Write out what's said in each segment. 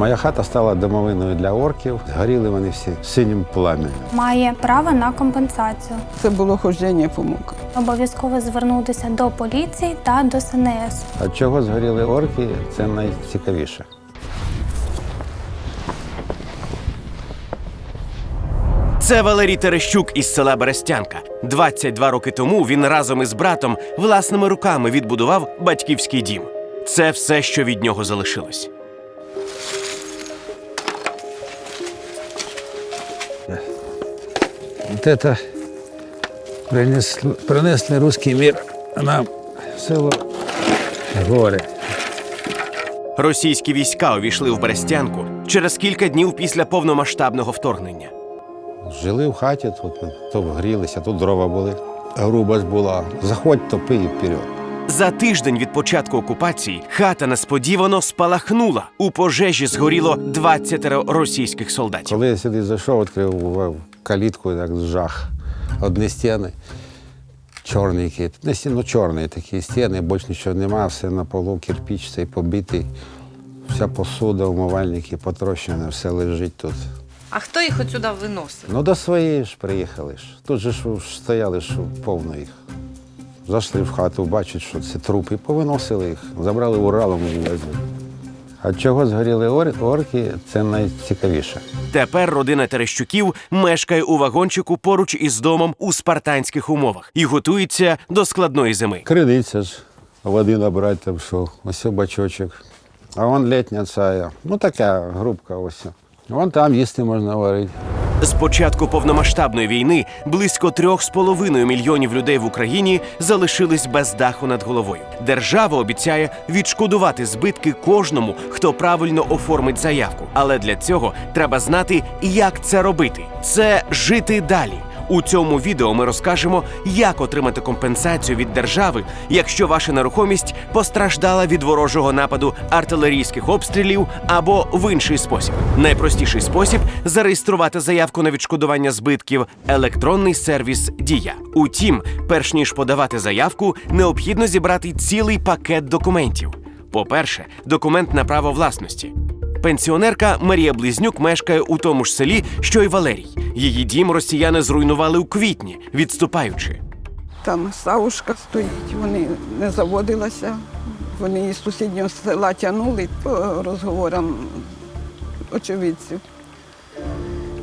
Моя хата стала домовиною для орків. Горіли вони всі синім пламенем. Має право на компенсацію. Це було хождення по. Обов'язково звернутися до поліції та до СНС. А чого згоріли орки, це найцікавіше. Це Валерій Терещук із села Берестянка. 22 роки тому він разом із братом власними руками відбудував батьківський дім. Це все, що від нього залишилось. Вот это принесли, принесли русский мир нам в село горе. Російські війська увійшли в Берестянку через кілька днів після повномасштабного вторгнення. Жили в хаті, тут то грілися, тут дрова були. Грубость була. Заходь, топи і вперед. За тиждень від початку окупації хата несподівано спалахнула. У пожежі згоріло 20 російських солдатів. Коли я сюди зайшов, відкрив в- калітку, як жах. Одні стіни, чорні якісь. Не стіни, ну чорні такі стіни, більш нічого немає, все на полу, кирпіч цей побитий. Вся посуда, умивальники потрощені, все лежить тут. А хто їх отсюди виносив? Ну, до своєї ж приїхали ж. Тут же ж стояли ж повно їх. Зайшли в хату, бачать, що це трупи, повиносили їх, забрали Уралом і везли. А чого згоріли орки, це найцікавіше. Тепер родина Терещуків мешкає у вагончику поруч із домом у спартанських умовах і готується до складної зими. Кридиться ж, води набрати там що, ось бачочок. А вон літня ця, ну така грубка ось. Вон там їсти можна варити. З початку повномасштабної війни близько трьох з половиною мільйонів людей в Україні залишились без даху над головою. Держава обіцяє відшкодувати збитки кожному, хто правильно оформить заявку. Але для цього треба знати, як це робити. Це жити далі. У цьому відео ми розкажемо, як отримати компенсацію від держави, якщо ваша нерухомість постраждала від ворожого нападу артилерійських обстрілів або в інший спосіб. Найпростіший спосіб зареєструвати заявку на відшкодування збитків електронний сервіс Дія. Утім, перш ніж подавати заявку, необхідно зібрати цілий пакет документів. По-перше, документ на право власності. Пенсіонерка Марія Близнюк мешкає у тому ж селі, що й Валерій. Її дім росіяни зруйнували у квітні, відступаючи. Там савушка стоїть, вони не заводилися. Вони із сусіднього села тягнули по розговорам очевидців.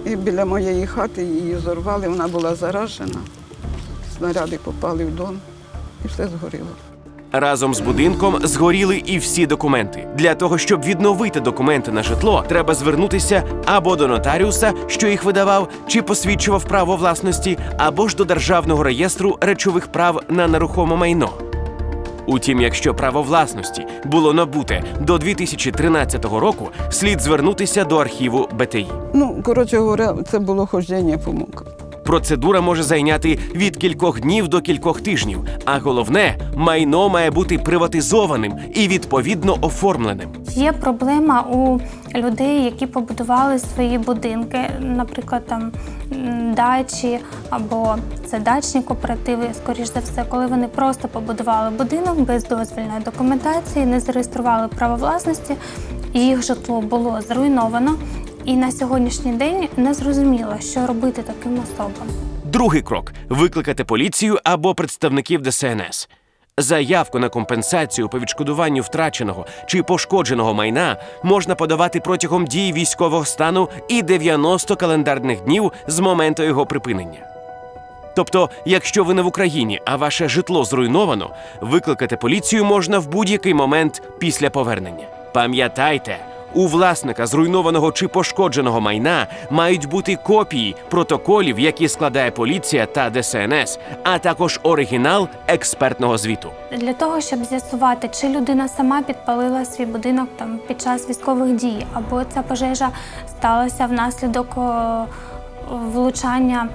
І біля моєї хати її зорвали, вона була заражена. Снаряди попали в дом і все згоріло. Разом з будинком згоріли і всі документи. Для того, щоб відновити документи на житло, треба звернутися або до нотаріуса, що їх видавав чи посвідчував право власності, або ж до державного реєстру речових прав на нерухоме майно. Утім, якщо право власності було набуте до 2013 року, слід звернутися до архіву БТІ. Ну, коротше говоря, це було хождення по муках. Процедура може зайняти від кількох днів до кількох тижнів, а головне, майно має бути приватизованим і відповідно оформленим. Є проблема у людей, які побудували свої будинки, наприклад, там дачі або це дачні кооперативи, скоріш за все, коли вони просто побудували будинок без дозвільної документації, не зареєстрували право власності, їх житло було зруйновано. І на сьогоднішній день не зрозуміло, що робити таким особам. Другий крок викликати поліцію або представників ДСНС. Заявку на компенсацію по відшкодуванню втраченого чи пошкодженого майна можна подавати протягом дії військового стану і 90 календарних днів з моменту його припинення. Тобто, якщо ви не в Україні, а ваше житло зруйновано, викликати поліцію можна в будь-який момент після повернення. Пам'ятайте, у власника зруйнованого чи пошкодженого майна мають бути копії протоколів, які складає поліція та ДСНС, а також оригінал експертного звіту. Для того, щоб з'ясувати, чи людина сама підпалила свій будинок там під час військових дій, або ця пожежа сталася внаслідок влучання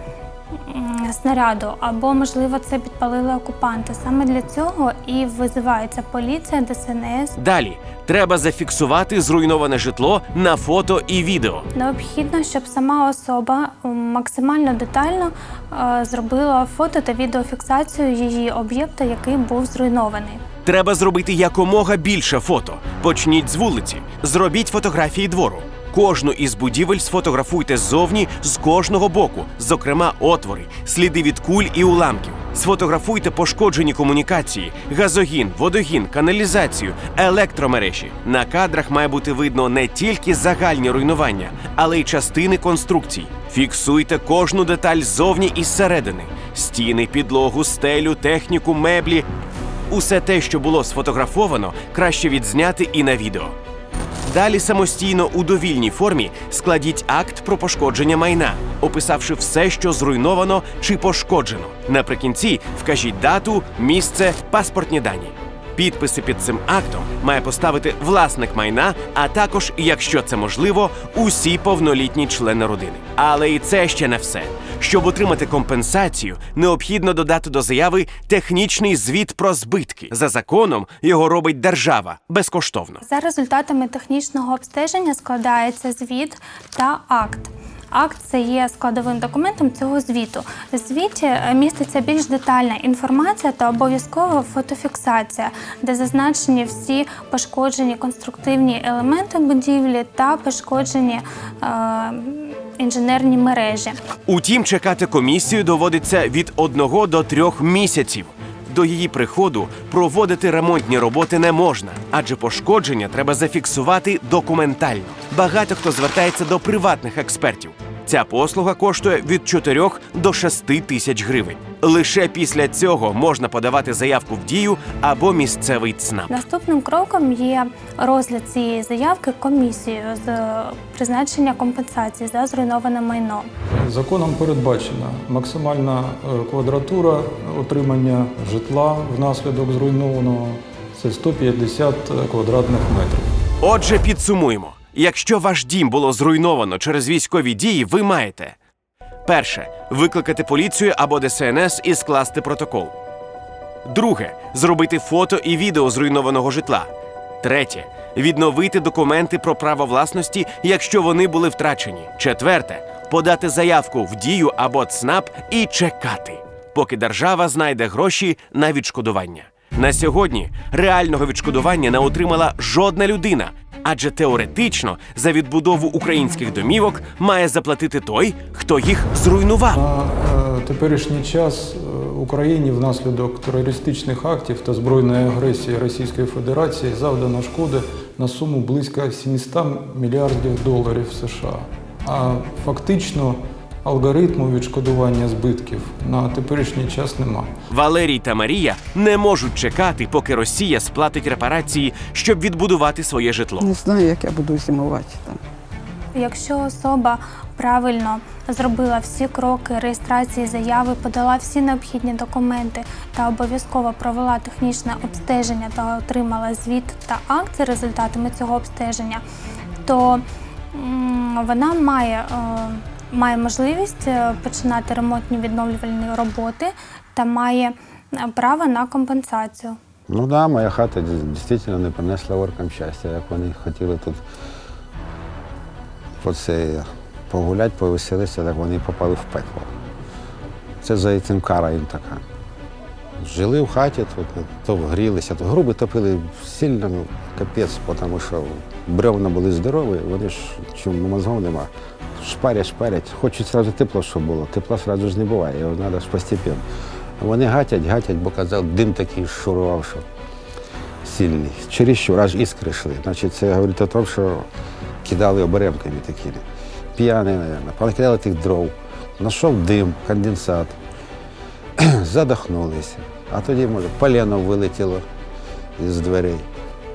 снаряду, або можливо це підпалили окупанти. Саме для цього і визивається поліція, ДСНС. Далі треба зафіксувати зруйноване житло на фото і відео. Необхідно, щоб сама особа максимально детально е, зробила фото та відеофіксацію її об'єкта, який був зруйнований. Треба зробити якомога більше фото. Почніть з вулиці, зробіть фотографії двору. Кожну із будівель сфотографуйте ззовні з кожного боку, зокрема отвори, сліди від куль і уламків. Сфотографуйте пошкоджені комунікації, газогін, водогін, каналізацію, електромережі. На кадрах має бути видно не тільки загальні руйнування, але й частини конструкцій. Фіксуйте кожну деталь ззовні і зсередини: стіни, підлогу, стелю, техніку, меблі. Усе те, що було сфотографовано, краще відзняти і на відео. Далі самостійно у довільній формі складіть акт про пошкодження майна, описавши все, що зруйновано чи пошкоджено. Наприкінці вкажіть дату, місце, паспортні дані. Підписи під цим актом має поставити власник майна, а також, якщо це можливо, усі повнолітні члени родини. Але і це ще не все. Щоб отримати компенсацію, необхідно додати до заяви технічний звіт про збитки. За законом його робить держава безкоштовно. За результатами технічного обстеження складається звіт та акт. Акт це є складовим документом цього звіту. В звіті е, міститься більш детальна інформація та обов'язкова фотофіксація, де зазначені всі пошкоджені конструктивні елементи будівлі та пошкоджені е, інженерні мережі. Утім, чекати комісію доводиться від одного до трьох місяців. До її приходу проводити ремонтні роботи не можна, адже пошкодження треба зафіксувати документально. Багато хто звертається до приватних експертів. Ця послуга коштує від 4 до 6 тисяч гривень. Лише після цього можна подавати заявку в дію або місцевий ЦНАП. Наступним кроком є розгляд цієї заявки комісією з е, призначення компенсації за зруйноване майно. Законом передбачена максимальна е, квадратура отримання житла внаслідок зруйнованого це 150 квадратних метрів. Отже, підсумуємо: якщо ваш дім було зруйновано через військові дії, ви маєте перше викликати поліцію або ДСНС і скласти протокол. Друге зробити фото і відео зруйнованого житла. Третє відновити документи про право власності, якщо вони були втрачені. Четверте подати заявку в дію або ЦНАП і чекати, поки держава знайде гроші на відшкодування. На сьогодні реального відшкодування не отримала жодна людина, адже теоретично за відбудову українських домівок має заплатити той, хто їх зруйнував. На е, теперішній час е, Україні внаслідок терористичних актів та збройної агресії Російської Федерації завдано шкоди на суму близько 700 мільярдів доларів США. А фактично алгоритму відшкодування збитків на теперішній час немає. Валерій та Марія не можуть чекати, поки Росія сплатить репарації, щоб відбудувати своє житло. Не знаю, як я буду зимувати там. Якщо особа правильно зробила всі кроки реєстрації заяви, подала всі необхідні документи та обов'язково провела технічне обстеження та отримала звіт та акт за результатами цього обстеження, то м, вона має, е, має можливість е, починати ремонтні відновлювальні роботи та має е, право на компенсацію. Ну да, моя хата дійсно не принесла оркам щастя, як вони хотіли тут по це, погуляти, повеселитися, так вони попали в пекло. Це за цим кара їм така. Жили в хаті, тут, то грілися, то груби топили сильно, ну, капець, тому що бревна були здорові, вони ж чому мозгов нема. Шпарять, шпарять, хочуть одразу тепло, щоб було. Тепла одразу ж не буває, його треба ж Вони гатять, гатять, бо казав, дим такий шурував, що сильний. Чересчур, аж іскри йшли. Значить, це говорить о тому, що кидали оберемками такими. П'яні, мабуть. Понакидали тих дров. Знайшов дим, конденсат. Задохнулися. А тоді, може, полено вилетіло із дверей.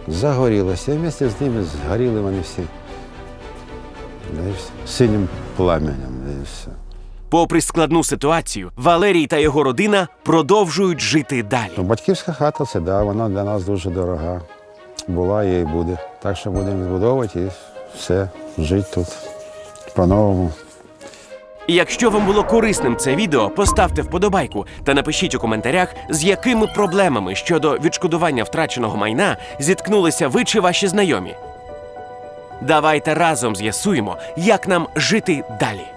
Загорілося. І вместе з ними згоріли вони всі. Да і все. Синім пламенем, да і все. Попри складну ситуацію, Валерій та його родина продовжують жити далі. Ну, батьківська хата це да, вона для нас дуже дорога. Була є і буде. Так що будемо відбудовувати і все, жити тут по-новому. Якщо вам було корисним це відео, поставте вподобайку та напишіть у коментарях, з якими проблемами щодо відшкодування втраченого майна зіткнулися ви чи ваші знайомі. Давайте разом з'ясуємо, як нам жити далі.